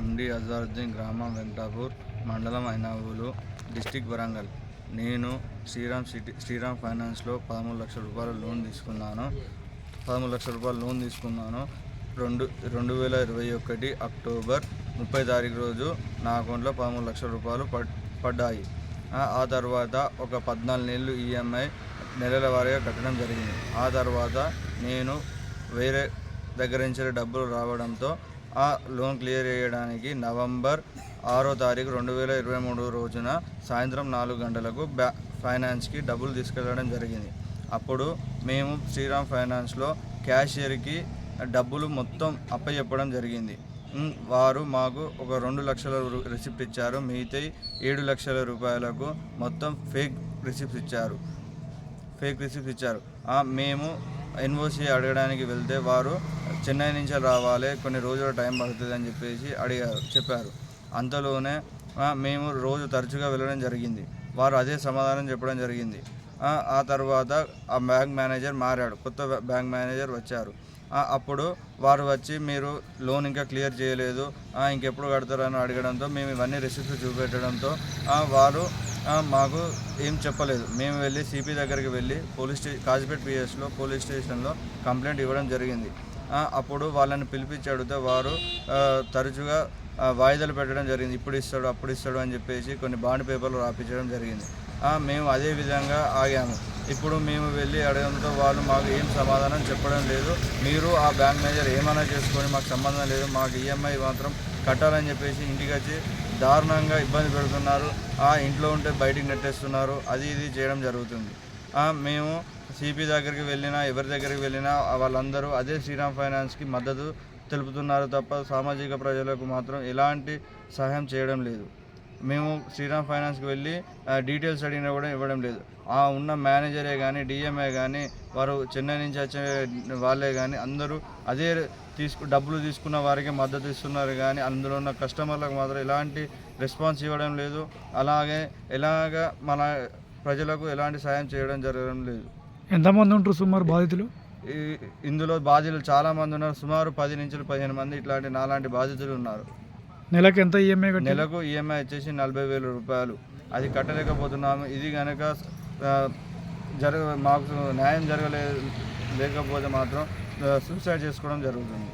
ఎండి అజారుద్దీన్ గ్రామం వెంకటాపూర్ మండలం అయినావులు డిస్టిక్ వరంగల్. నేను శ్రీరామ్ సిటీ శ్రీరామ్ ఫైనాన్స్లో పదమూడు లక్షల రూపాయల లోన్ తీసుకున్నాను. పదమూడు లక్షల రూపాయల లోన్ తీసుకున్నాను. రెండు రెండు వేల ఇరవై ఒకటి అక్టోబర్ ముప్పై తారీఖు రోజు నా అకౌంట్లో పదమూడు లక్షల రూపాయలు పడ్ పడ్డాయి. ఆ తర్వాత ఒక పద్నాలుగు నెలలు ఈఎంఐ నెలల వారీగా కట్టడం జరిగింది. ఆ తర్వాత నేను వేరే దగ్గర నుంచి డబ్బులు రావడంతో ఆ లోన్ క్లియర్ చేయడానికి నవంబర్ ఆరో తారీఖు రెండు వేల ఇరవై మూడు రోజున సాయంత్రం నాలుగు గంటలకు బ్యా ఫైనాన్స్కి డబ్బులు తీసుకెళ్ళడం జరిగింది. అప్పుడు మేము శ్రీరామ్ ఫైనాన్స్లో క్యాషియర్కి డబ్బులు మొత్తం అప్పచెప్పడం జరిగింది. వారు మాకు ఒక రెండు లక్షల రు- రిసిప్ట్ ఇచ్చారు. మిగతా ఏడు లక్షల రూపాయలకు మొత్తం ఫేక్ రిసిప్ట్స్ ఇచ్చారు. ఫేక్ రిసిప్ట్స్ ఇచ్చారు. మేము ఎన్ఓసి అడగడానికి వెళ్తే వారు చెన్నై నుంచి రావాలి కొన్ని రోజుల టైం పడుతుంది అని చెప్పేసి అడిగారు చెప్పారు. అంతలోనే మేము రోజు తరచుగా వెళ్ళడం జరిగింది. వారు అదే సమాధానం చెప్పడం జరిగింది. ఆ, తర్వాత ఆ బ్యాంక్ మేనేజర్ మారాడు కొత్త బ్యాంక్ మేనేజర్ వచ్చారు. అప్పుడు వారు వచ్చి మీరు లోన్ ఇంకా క్లియర్ చేయలేదు ఇంకెప్పుడు కడతారని అడగడంతో మేము ఇవన్నీ రిసిప్ట్స్ చూపెట్టడంతో వారు మాకు ఏం చెప్పలేదు. మేము వెళ్ళి సిపి దగ్గరికి వెళ్ళి పోలీస్ స్టే కాజిపేట్ పిఎస్లో పోలీస్ స్టేషన్లో కంప్లైంట్ ఇవ్వడం జరిగింది. అప్పుడు వాళ్ళని పిలిపించి అడిగితే వారు తరచుగా వాయిదాలు పెట్టడం జరిగింది. ఇప్పుడు ఇస్తాడు అప్పుడు ఇస్తాడు అని చెప్పేసి కొన్ని బాండ్ పేపర్లు రాపించడం జరిగింది. మేము అదే విధంగా ఆగాము. ఇప్పుడు మేము వెళ్ళి అడగడంతో వాళ్ళు మాకు ఏం సమాధానం చెప్పడం లేదు. మీరు ఆ బ్యాంక్ మేనేజర్ ఏమైనా చేసుకొని మాకు సంబంధం లేదు. మాకు ఈఎంఐ మాత్రం కట్టాలని చెప్పేసి ఇంటికి వచ్చి దారుణంగా ఇబ్బంది పెడుతున్నారు. ఆ ఇంట్లో ఉంటే బయటికి నెట్టేస్తున్నారు. అది ఇది చేయడం జరుగుతుంది. మేము సిపి దగ్గరికి వెళ్ళినా ఎవరి దగ్గరికి వెళ్ళినా వాళ్ళందరూ అదే శ్రీరామ్ ఫైనాన్స్కి మద్దతు తెలుపుతున్నారు తప్ప సామాజిక ప్రజలకు మాత్రం ఎలాంటి సహాయం చేయడం లేదు. మేము శ్రీరామ్ ఫైనాన్స్కి వెళ్ళి డీటెయిల్స్ అడిగినా కూడా ఇవ్వడం లేదు. ఆ ఉన్న మేనేజరే కానీ డిఎంఏ కానీ వారు చెన్నై నుంచి వచ్చే వాళ్ళే కానీ అందరూ అదే తీసుకు డబ్బులు తీసుకున్న వారికి మద్దతు ఇస్తున్నారు కానీ అందులో ఉన్న కస్టమర్లకు మాత్రం ఎలాంటి రెస్పాన్స్ ఇవ్వడం లేదు. అలాగే ఎలాగ మన ప్రజలకు ఎలాంటి సాయం చేయడం జరగడం లేదు. ఎంతమంది ఉంటారు సుమారు బాధితులు? ఇందులో బాధితులు చాలామంది ఉన్నారు. సుమారు పది నుంచి పదిహేను మంది ఇట్లాంటి నాలాంటి బాధితులు ఉన్నారు. నెలకు ఎంత ఈఎంఐ నెలకు ఈఎంఐ వచ్చేసి నలభై వేల రూపాయలు. అది కట్టలేకపోతున్నాము. ఇది కనుక జరగ మాకు న్యాయం జరగలే లేకపోతే మాత్రం సూసైడ్ చేసుకోవడం జరుగుతుంది.